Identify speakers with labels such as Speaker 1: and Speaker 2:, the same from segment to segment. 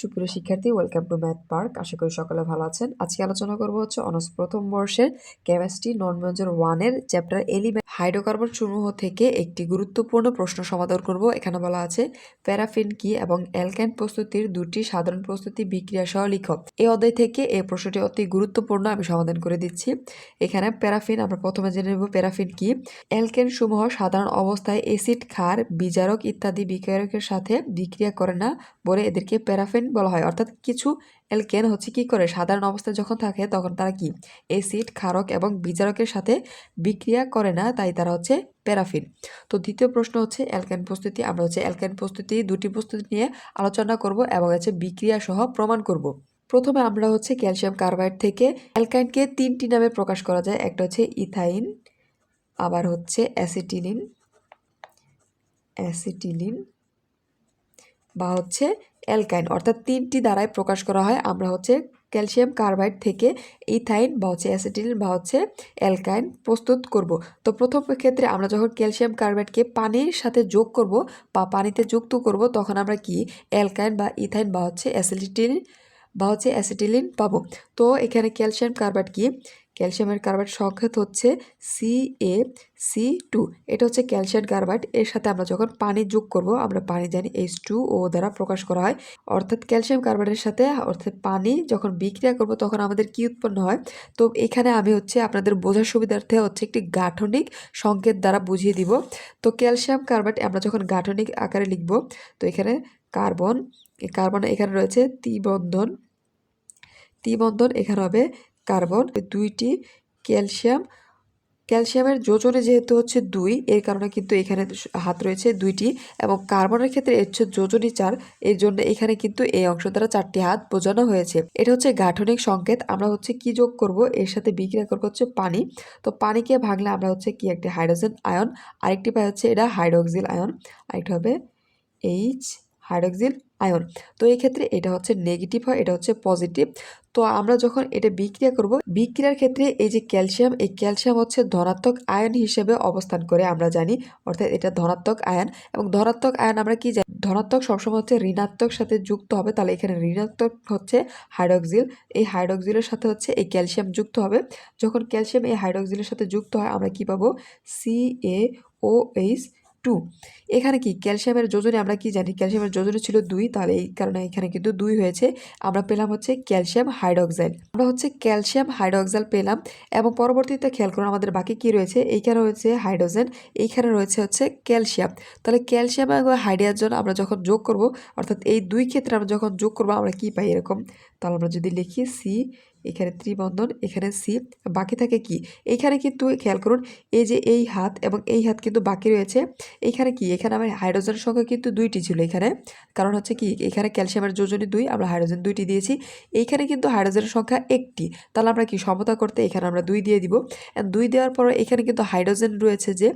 Speaker 1: সুপ্রিয় শিক্ষার্থী welcome to math park আশা করি সকলে ভালো আছেন। আজকে আলোচনা করব হচ্ছে অনার্স প্রথম বর্ষের কেমিস্ট্রি নন মেজর ওয়ানের চ্যাপ্টার এলিমেন্ট হাইড্রোকার্বন সমূহ থেকে একটি গুরুত্বপূর্ণ প্রশ্ন সমাধান করব। এখানে বলা আছে প্যারাফিন কি এবং অ্যালকাইন প্রস্তুতির দুটি সাধারণ প্রস্তুতি বিক্রিয়া সহ লিখো এই অধ্যায় থেকে এই প্রশ্নটি অতি গুরুত্বপূর্ণ, আমি সমাধান করে দিচ্ছি। এখানে প্যারাফিন আমরা প্রথমে জেনে নেব প্যারাফিন কি। অ্যালকেন সমূহ সাধারণ অবস্থায় এসিড ক্ষার, বিজারক ইত্যাদি বিক্রিয়কের সাথে বিক্রিয়া করে না। বলে এদেরকে প্যারাফিন বলা হয়। অর্থাৎ কিছু অ্যালকেন হচ্ছে কি করে? সাধারণ অবস্থায় যখন থাকে, তখন তারা কি? এসিড ক্ষারক এবং বিজারকের সাথে বিক্রিয়া করে না, তাই তারা হচ্ছে প্যারাফিন। তো দ্বিতীয় প্রশ্ন হচ্ছে অ্যালকেন প্রস্তুতি। আমরা হচ্ছে অ্যালকেন প্রস্তুতি, দুটি প্রস্তুতি নিয়ে আলোচনা করব এবং হচ্ছে বিক্রিয়া সহ প্রমাণ করব। প্রথমে আমরা হচ্ছে ক্যালসিয়াম কার্বাইড থেকে অ্যালকাইনকে তিনটি নামে প্রকাশ করা যায়। একটা হচ্ছে ইথাইন, আবার হচ্ছে অ্যাসিটিলিন। অ্যাসিটিলিন বা হচ্ছে অ্যালকাইন, অর্থাৎ তিনটি দ্বারাই প্রকাশ করা হয়। আমরা হচ্ছে ক্যালসিয়াম কার্বাইড থেকে ইথাইন বা হচ্ছে অ্যাসিটিলিন বা হচ্ছে অ্যালকাইন প্রস্তুত করব। তো প্রথম ক্ষেত্রে আমরা যখন ক্যালসিয়াম কার্বাইডকে পানির সাথে যোগ করব বা পানিতে যুক্ত করব, তখন আমরা কি অ্যালকাইন বা ইথাইন বা হচ্ছে অ্যাসিটিলিন বা হচ্ছে অ্যাসিটিলিন পাবো। তো এখানে ক্যালসিয়াম কার্বাইড কি ক্যালসিয়ামের কার্বাইড সংকেত হচ্ছে সি এ সি টু এটা হচ্ছে ক্যালসিয়াম কার্বাইড এর সাথে আমরা যখন পানি যোগ করব, আমরা পানি জানি এইচ টু ও দ্বারা প্রকাশ করা হয়। অর্থাৎ ক্যালসিয়াম কার্বাইডের সাথে অর্থাৎ পানি যখন বিক্রিয়া করব, তখন আমাদের কি উৎপন্ন হয়? তো এখানে আমি হচ্ছে আপনাদের বোঝার সুবিধার্থে হচ্ছে একটি গাঠনিক সংকেত দ্বারা বুঝিয়ে দিব। তো ক্যালসিয়াম কার্বাইড আমরা যখন গাঠনিক আকারে লিখব, তো এখানে কার্বন কার্বন এখানে রয়েছে ত্রিবন্ধন ত্রিবন্ধন এখানে হবে কার্বন, দুইটি ক্যালসিয়াম। ক্যালসিয়ামের যোজনে যেহেতু হচ্ছে দুই, এর কারণে কিন্তু এখানে হাত রয়েছে দুইটি এবং কার্বনের ক্ষেত্রে হচ্ছে যোজনী চার, এর জন্য এখানে কিন্তু এই অংশ দ্বারা চারটি হাত বোঝানো হয়েছে। এটা হচ্ছে গাঠনিক সংকেত। আমরা হচ্ছে কি যোগ করব? এর সাথে বিক্রিয়া করব হচ্ছে পানি। তো পানিকে ভাঙলে আমরা হচ্ছে কি একটি হাইড্রোজেন আয়ন, আরেকটি পাই হচ্ছে এটা হাইড্রোক্সিল আয়ন। আরেকটি হবে এইচ হাইড্রোক্সিল আয়ন। তো এই ক্ষেত্রে এটা হচ্ছে নেগেটিভ হয়, এটা হচ্ছে পজিটিভ তো আমরা যখন এটা বিক্রিয়া করব, বিক্রিয়ার ক্ষেত্রে এই যে ক্যালসিয়াম, এই ক্যালসিয়াম হচ্ছে ধনাত্মক আয়ন হিসেবে অবস্থান করে, আমরা জানি। অর্থাৎ এটা ধনাত্মক আয়ন এবং ধনাত্মক আয়ন আমরা কি জানি? ধনাত্মক সবসময় হচ্ছে ঋণাত্মক সাথে যুক্ত হবে, তাহলে এখানে ঋণাত্মক হচ্ছে হাইড্রোক্সিল। এই হাইড্রোক্সিলের সাথে হচ্ছে এই ক্যালসিয়াম যুক্ত হবে। যখন ক্যালসিয়াম এই হাইড্রোক্সিলের সাথে যুক্ত হয়, আমরা কি পাবো? C A O H two. এখানে কি ক্যালসিয়ামের যোজনে আমরা কি জানি? ক্যালসিয়ামের যোজনে ছিল দুই, তাহলে এই কারণে এখানে কিন্তু দুই হয়েছে। আমরা পেলাম হচ্ছে ক্যালসিয়াম হাইড্রোক্সাইড। আমরা হচ্ছে ক্যালসিয়াম হাইড্রোক্সাইড পেলাম এবং পরবর্তীতে খেয়াল করুন আমাদের বাকি কি রয়েছে? এইখানে রয়েছে হাইড্রোজেন, এইখানে রয়েছে হচ্ছে ক্যালসিয়াম। তাহলে ক্যালসিয়াম এবং হাইড্রোজেন আমরা যখন যোগ করব, অর্থাৎ এই দুই ক্ষেত্রে আমরা যখন যোগ করব, আমরা কি পাই এরকম? তাহলে আমরা যদি লিখি সি এখানে ত্রিবন্ধন, এখানে সি বাকি থাকে কি? এইখানে কিন্তু খেয়াল করুন, এই যে এই হাত এবং এই হাত কিন্তু বাকি রয়েছে। এইখানে কি? এখানে আমার হাইড্রোজেনের সংখ্যা কিন্তু দুইটি ছিল এখানে। কারণ হচ্ছে কি? এখানে ক্যালসিয়ামের যোজনী দুই, আমরা হাইড্রোজেন দুইটি দিয়েছি। এইখানে কিন্তু হাইড্রোজেনের সংখ্যা একটি। তাহলে আমরা কি সমতা করতে এখানে আমরা দুই দিয়ে দিব। দুই দেওয়ার পর এখানে কিন্তু হাইড্রোজেন রয়েছে যে,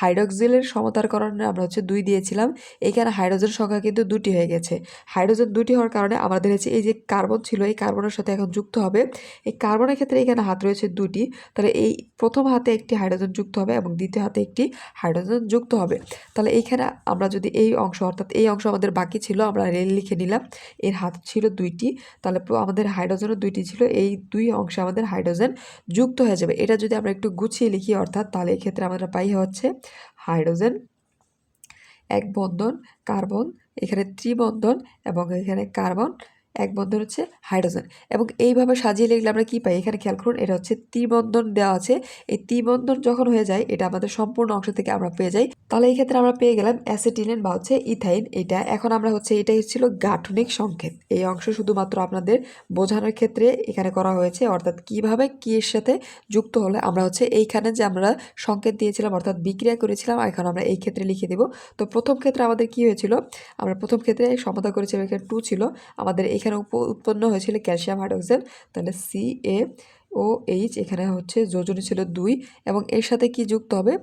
Speaker 1: হাইড্রোক্সিলের সমতার কারণে আমরা হচ্ছে দুই দিয়েছিলাম। এখানে হাইড্রোজেন সংখ্যা কিন্তু দুটি হয়ে গেছে। হাইড্রোজেন দুটি হওয়ার কারণে আমাদের হচ্ছে এই যে কার্বন ছিল, এই কার্বনের সাথে এখন যুক্ত হবে। এই কার্বনের ক্ষেত্রে এখানে হাত রয়েছে দুটি তাহলে এই প্রথম হাতে একটি হাইড্রোজেন যুক্ত হবে এবং দ্বিতীয় হাতে একটি হাইড্রোজেন যুক্ত হবে। তাহলে এইখানে আমরা যদি এই অংশ, অর্থাৎ এই অংশ আমাদের বাকি ছিল, আমরা রেল লিখে নিলাম। এর হাত ছিল দুইটি। তাহলে আমাদের হাইড্রোজেনও দুইটি ছিল। এই দুই অংশে আমাদের হাইড্রোজেন যুক্ত হয়ে যাবে। এটা যদি আমরা একটু গুছিয়ে লিখি, অর্থাৎ তাহলে এক্ষেত্রে আমরা পাই হচ্ছে হাইড্রোজেন, এক বন্ধন কার্বন, এখানে ত্রিবন্ধন এবং এখানে কার্বন এক বন্ধন হচ্ছে হাইড্রোজেন। এবং এইভাবে সাজিয়ে লিখলে আমরা কী পাই? এখানে খেয়াল করুন, এটা হচ্ছে ত্রিবন্ধন দেওয়া আছে। এই ত্রিবন্ধন যখন হয়ে যায়, এটা আমাদের সম্পূর্ণ অংশ থেকে আমরা পেয়ে যাই। তাহলে এই ক্ষেত্রে আমরা পেয়ে গেলাম অ্যাসিটিলিন বা হচ্ছে ইথাইন। এটা এখন আমরা হচ্ছে, এটাই ছিল গাঠনিক সংকেত। এই অংশ শুধুমাত্র আপনাদের বোঝানোর ক্ষেত্রে এখানে করা হয়েছে। অর্থাৎ কীভাবে কি এর সাথে যুক্ত হলে আমরা হচ্ছে এইখানে যে আমরা সংকেত দিয়েছিলাম, অর্থাৎ বিক্রিয়া করেছিলাম, এখন আমরা এই ক্ষেত্রে লিখে দেব। তো প্রথম ক্ষেত্রে আমাদের কি হয়েছিল? আমরা প্রথম ক্ষেত্রে সমতা করেছিলাম, এখানে টু ছিল। আমাদের এখানে উৎপন্ন হয়েছিল ক্যালসিয়াম হাইড্রোক্সাইড, তাহলে সি এ ও এইচ এখানে হচ্ছে যোজনী ছিল দুই, এবং এর সাথে কি যুক্ত হবে?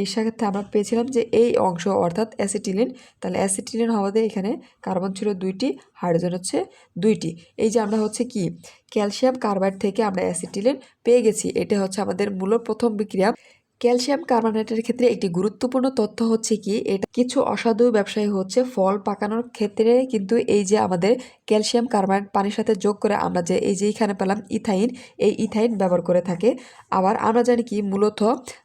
Speaker 1: এর সাথে আমরা পেয়েছিলাম যে এই অংশ অর্থাৎ অ্যাসিটিলিন, তাহলে অ্যাসিটিলিন হওয়াতে এখানে কার্বন ছিল দুইটি, হাইড্রোজেন হচ্ছে দুইটি। এই যে আমরা হচ্ছে কি, ক্যালসিয়াম কার্বাইড থেকে আমরা অ্যাসিটিলিন পেয়ে গেছি, এটা হচ্ছে আমাদের মূল প্রথম বিক্রিয়া। ক্যালসিয়াম কার্বনেটের ক্ষেত্রে একটি গুরুত্বপূর্ণ তথ্য হচ্ছে কি, এটা কিছু অসাধু ব্যবসায়ী হচ্ছে ফল পাকানোর ক্ষেত্রে কিন্তু এই যে আমাদের ক্যালসিয়াম কার্বনেট পানির সাথে যোগ করে আমরা যে এই যে এখানে পেলাম ইথাইন, এই ইথাইন ব্যবহার করে থাকে। আবার আমরা জানি কি, মূলত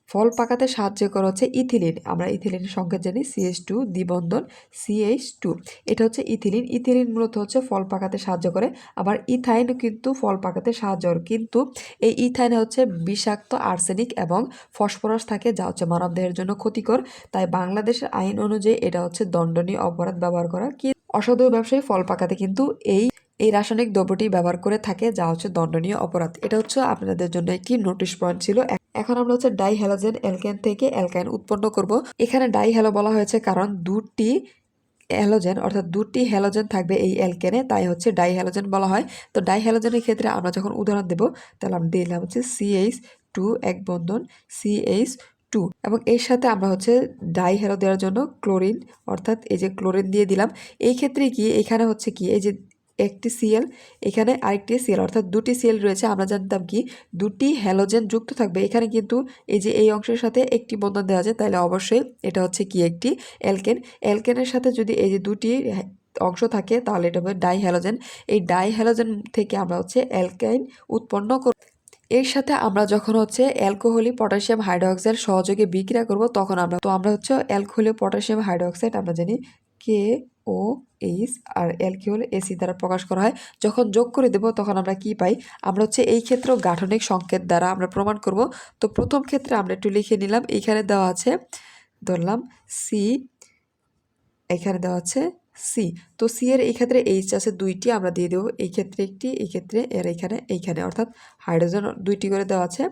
Speaker 1: ফল পাকাতে সাহায্য করা হচ্ছে ইথিলিন। আমরা ইথিলিনের সংকেত জানি সিএইচ টু দ্বিবন্ধন সিএইচ টু এটা হচ্ছে ইথিলিন। ইথিলিন মূলত হচ্ছে ফল পাকাতে সাহায্য করে, আবার ইথাইন কিন্তু ফল পাকাতে সাহায্য করে। কিন্তু এই ইথাইন হচ্ছে বিষাক্ত, আর্সেনিক এবং ফসফরাস থাকে, যা হচ্ছে মানবদেহের জন্য ক্ষতিকর। তাই বাংলাদেশের আইন অনুযায়ী এটা হচ্ছে দণ্ডনীয় অপরাধ ব্যবহার করা। কি অসাধু ব্যবসায়ী ফল পাকাতে কিন্তু এই এই রাসায়নিক দ্রব্যটি ব্যবহার করে থাকে, যা হচ্ছে দণ্ডনীয় অপরাধ। এটা হচ্ছে আপনাদের জন্য একটি নোটিশ পয়েন্ট ছিল এখন আমরা হচ্ছে ডাই হ্যালোজেন অ্যালকেন থেকে অ্যালকাইন উৎপন্ন করব। এখানে ডাই হ্যালো বলা হয়েছে কারণ দুটি হ্যালোজেন অর্থাৎ দুটি হ্যালোজেন থাকবে এই অ্যালকেনে, তাই হচ্ছে ডাই হ্যালোজেন বলা হয়। তো ডাই হ্যালোজেনের ক্ষেত্রে আমরা যখন উদাহরণ দেব, তাহলে আমরা দিলাম হচ্ছে সিএইচ টু এক বন্ধন সিএইচ টু এবং এর সাথে আমরা হচ্ছে ডাই হ্যালো দেওয়ার জন্য ক্লোরিন, অর্থাৎ এই যে ক্লোরিন দিয়ে দিলাম। এই ক্ষেত্রে কি এখানে হচ্ছে কি, এই যে একটি সিএল, এখানে আরেকটি সিএল, অর্থাৎ দুটি সিএল রয়েছে, আমরা জানতাম কি দুটি হ্যালোজেন যুক্ত থাকবে। এখানে কিন্তু এই যে এই অংশের সাথে একটি বন্ধন দেওয়া যায় তাহলে অবশ্যই এটা হচ্ছে কি একটি অ্যালকেন। অ্যালকেনের সাথে যদি এই যে দুটি অংশ থাকে, তাহলে এটা হবে ডাই হ্যালোজেন এই ডাই হ্যালোজেন থেকে আমরা হচ্ছে অ্যালকাইন উৎপন্ন করব এর সাথে আমরা যখন হচ্ছে অ্যালকোহলি পটাশিয়াম হাইড্রোক্সাইড সহযোগে বিক্রিয়া করব, তখন আমরা তো আমরা হচ্ছে অ্যালকোহলি পটাশিয়াম হাইড্রোক্সাইড, আমরা জানি কে ও এইচ আর অ্যালকোহল এসি দ্বারা প্রকাশ করা হয়। যখন যোগ করে দেব, তখন আমরা কি পাই? আমরা হচ্ছে এই ক্ষেত্রেও গাঠনিক সংকেত দ্বারা আমরা প্রমাণ করব। তো প্রথম ক্ষেত্রে আমরা একটু লিখে নিলাম। এইখানে দেওয়া আছে, ধরলাম সি এখানে দেওয়া আছে সি তো সি এর এই ক্ষেত্রে এইচ আছে দুইটি, আমরা দিয়ে দেবো। এই ক্ষেত্রে একটি, এই ক্ষেত্রে এর এখানে, এইখানে। অর্থাৎ হাইড্রোজেন দুইটি করে দেওয়া আছে।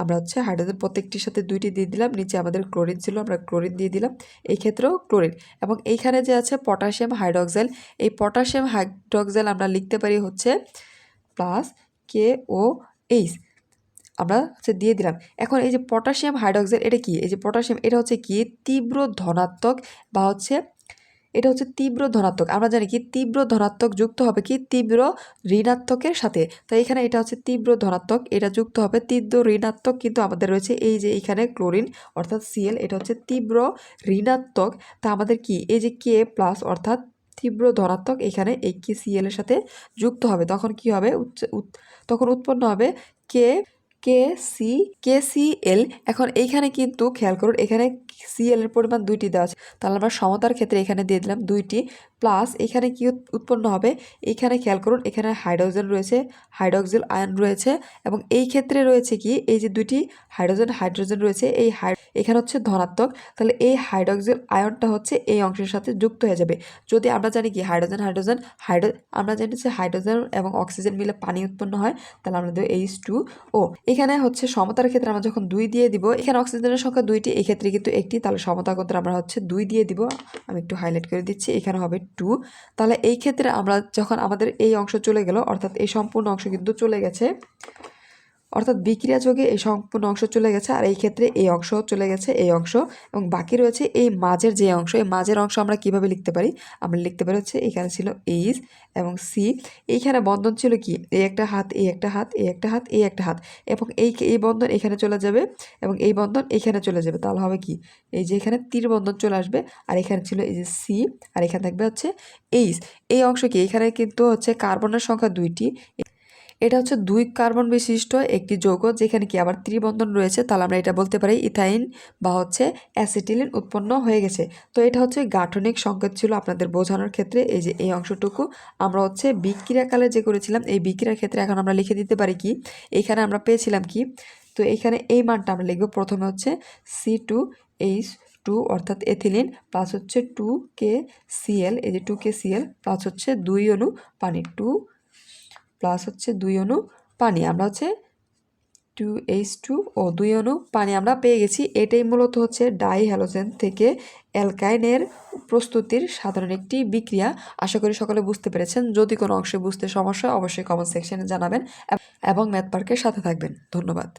Speaker 1: আমরা হচ্ছে হাইড্রোজেন প্রত্যেকটির সাথে দুইটি দিয়ে দিলাম, নিচে আমাদের ক্লোরিন ছিল, আমরা ক্লোরিন দিয়ে দিলাম, এই ক্ষেত্রেও ক্লোরিন। এবং এইখানে যে আছে পটাশিয়াম হাইড্রোক্সাইল, এই পটাশিয়াম হাইড্রোক্সাইল আমরা লিখতে পারি হচ্ছে প্লাস কে ও এইচ আমরা হচ্ছে দিয়ে দিলাম। এখন এই যে পটাশিয়াম হাইড্রোক্সাইড এটা কি? এই যে পটাশিয়াম এটা হচ্ছে কি? তীব্র ধনাত্মক বা হচ্ছে এটা হচ্ছে তীব্র ধনাত্মক। আমরা জানি কি? তীব্র ধনাত্মক যুক্ত হবে কি? তীব্র ঋণাত্মকের সাথে। তো এখানে এটা হচ্ছে তীব্র ধনাত্মক। এটা যুক্ত হবে তীব্র ঋণাত্মক কিন্তু আমাদের রয়েছে এই যে এখানে ক্লোরিন অর্থাৎ সিএল এটা হচ্ছে তীব্র ঋণাত্মক। তা আমাদের কি? এই যে কে প্লাস অর্থাৎ তীব্র ধনাত্মক এখানে এই কে সিএল এর সাথে যুক্ত হবে। তখন কি হবে? উচ্চ- তখন উৎপন্ন হবে কে K C K C L. এখন এইখানে কিন্তু খেয়াল করুন, এখানে সিএল এর পরিমাণ দুইটি দেওয়া আছে। তাহলে আমরা সমতার ক্ষেত্রে এখানে দিয়ে দিলাম দুইটি। প্লাস এখানে কি উৎপন্ন হবে? এইখানে খেয়াল করুন, এখানে হাইড্রোজেন রয়েছে, হাইড্রোক্সিল আয়ন রয়েছে এবং এই ক্ষেত্রে রয়েছে কি? এই যে দুইটি হাইড্রোজেন হাইড্রোজেন রয়েছে, এই এখানে হচ্ছে ধনাত্মক। তাহলে এই হাইড্রোক্সিল আয়নটা হচ্ছে এই অংশের সাথে যুক্ত হয়ে যাবে। যদি আমরা জানি কি হাইড্রোজেন হাইড্রোজেন, হাইড্রো আমরা জানি যে হাইড্রোজেন এবং অক্সিজেন মিলে পানি উৎপন্ন হয়, তাহলে আমরা দেবো এইচ টু ও এখানে হচ্ছে সমতার ক্ষেত্রে আমরা যখন দুই দিয়ে দিব, এখানে অক্সিজেনের সংখ্যা দুইটি এই ক্ষেত্রে কিন্তু একটি। তাহলে সমতা ক্ষেত্রে আমরা হচ্ছে দুই দিয়ে দিব। আমি একটু হাইলাইট করে দিচ্ছি, এখানে হবে টু তাহলে এই ক্ষেত্রে আমরা যখন আমাদের এই অংশ চলে গেল, অর্থাৎ এই সম্পূর্ণ অংশ কিন্তু চলে গেছে। অর্থাৎ বিক্রিয়া যোগে এই সম্পূর্ণ অংশ চলে গেছে, আর এই ক্ষেত্রে এই অংশ চলে গেছে এই অংশ, এবং বাকি রয়েছে এই মাঝের যে অংশ, এই মাঝের অংশ আমরা কীভাবে লিখতে পারি? আমরা লিখতে পারি হচ্ছে এখানে ছিল এইচ এবং সি এইখানে বন্ধন ছিল কি? এই একটা হাত, এই একটা হাত, এই একটা হাত, এই একটা হাত, এবং এই এই বন্ধন এখানে চলে যাবে, এবং এই বন্ধন এখানে চলে যাবে। তাহলে হবে কি? এই যে এখানে তীর বন্ধন চলে আসবে, আর এখানে ছিল এই যে সি আর এখানে থাকবে হচ্ছে এইচ এই অংশ কি? এখানে কিন্তু হচ্ছে কার্বনের সংখ্যা দুইটি। এটা হচ্ছে দুই কার্বন বিশিষ্ট একটি যৌগ যেখানে কি আবার ত্রিবন্ধন রয়েছে, তাহলে আমরা এটা বলতে পারি ইথাইন বা হচ্ছে অ্যাসিটিলিন উৎপন্ন হয়ে গেছে। তো এটা হচ্ছে গাঠনিক সংকেত ছিল আপনাদের বোঝানোর ক্ষেত্রে, এই যে এই অংশটুকু। আমরা হচ্ছে বিক্রিয়াকালে যে করেছিলাম, এই বিক্রিয়ার ক্ষেত্রে এখন আমরা লিখে দিতে পারি কি, এখানে আমরা পেয়েছিলাম কি, তো এখানে এই মানটা আমরা লিখব প্রথমে হচ্ছে সি টু এইচ টু অর্থাৎ এথিলিন প্লাস হচ্ছে টু কে সিএল এই যে টু কে সিএল প্লাস হচ্ছে দুই অণু পানি টু প্লাস হচ্ছে দুই অণু পানি। আমরা হচ্ছে টু এইচ টু ও দুই অণু পানি আমরা পেয়ে গেছি। এটাই মূলত হচ্ছে ডাই হ্যালোজেন থেকে অ্যালকাইনের প্রস্তুতির সাধারণ একটি বিক্রিয়া। আশা করি সকলে বুঝতে পেরেছেন। যদি কোনো অংশে বুঝতে সমস্যা অবশ্যই কমেন্ট সেকশনে জানাবেন এবং ম্যাথ পার্কের সাথে থাকবেন। ধন্যবাদ।